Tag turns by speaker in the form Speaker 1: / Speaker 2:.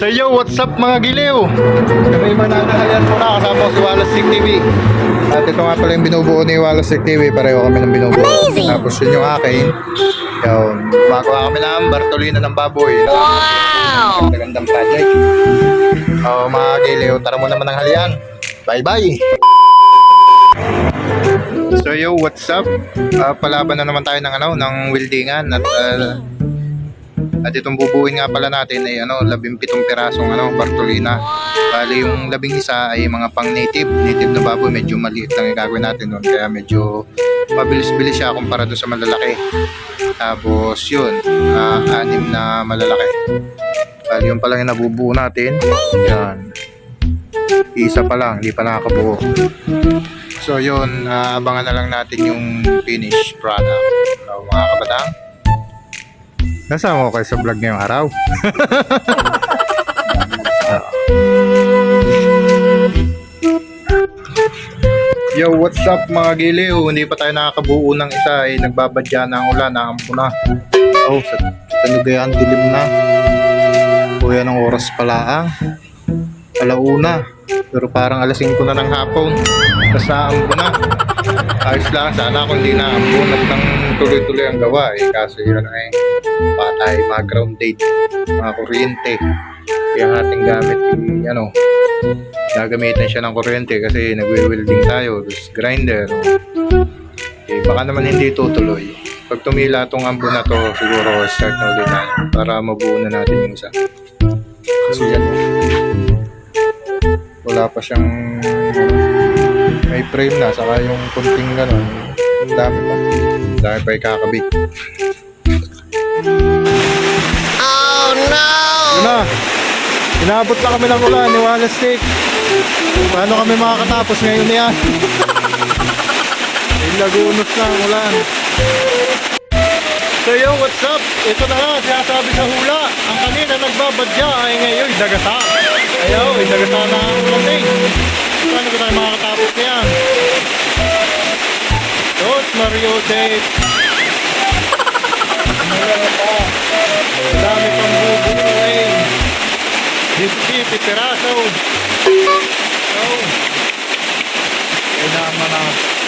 Speaker 1: So yo, what's up mga giliw? Kami mananahayan muna kasama si Wallace Sick TV. At ito nga pala yung binubuo ni Wallace Sick TV. Pareho kami ng binubuo. Tapos yun yung akin. Yun, gumagawa kami ng Bartolina ng baboy. Wow! Gandang project. Oh, mga giliw, tara mo naman ng halian. Bye bye! So yo, what's up? Ah, palaban na naman tayo ng ano, ng weldingan at ah, at itong bubuin nga pala natin ay ano, labing pitong pirasong ano, Bartolina. Bali yung labing isa ay mga pang native. Native na baboy, medyo maliit lang yung gagawin natin nun. Kaya medyo mabilis-bilis siya kumpara doon sa malalaki. Tapos yun, ah, anim na malalaki. Bali yung pa lang yung nabubuo natin. Yan. Isa pa lang, hindi pa nakakabuo. So yun, ah, abangan na lang natin yung finished product. So mga kabatang, Nasama ko kayo sa vlog ngayong araw. Yo, what's up mga giliw? Hindi pa tayo nakakabuo ng isa ay nagbabadya na ang ulan, naampo na. Oh, sa tanugayan, dilim na. Kuya ng oras pala ang alauna. Pero parang alas 5 na ng hapon. Tapos naampo na. Ayos lang, sana kung hindi naambon at nang tuloy-tuloy ang gawa eh. Kaso yun eh, patay, mga ground date, mga kuryente. Kaya ating gamit yung ano, gagamitan siya ng kuryente kasi nagwe-welding tayo, tapos grinder. Eh, baka naman hindi tutuloy. Pag tumila tong ambon na to, siguro start na ulit tayo para mabuo na natin yung isa. Kasi yan, wala pa siyang may frame na, saka yung kunting gano'n, ang dami pa. Ang dami pa ikakabit.
Speaker 2: Oh no!
Speaker 1: Yun na. Inabot na kami ng ulan ni Wallace Steak. Paano kami makakatapos ngayon na yan? May lagunos na ang ulan. So yo, what's up? Ito na nga, sinasabi sa hula. Ang kanina nagbabadya ay ngayon dagata. Ayaw, ay dagata na ang ulan eh. Paano ba tayo makakatapos na yan? Dos Mario Tape. Pa? Ang dami pang bubuuin. 17 piraso. So, kailangan na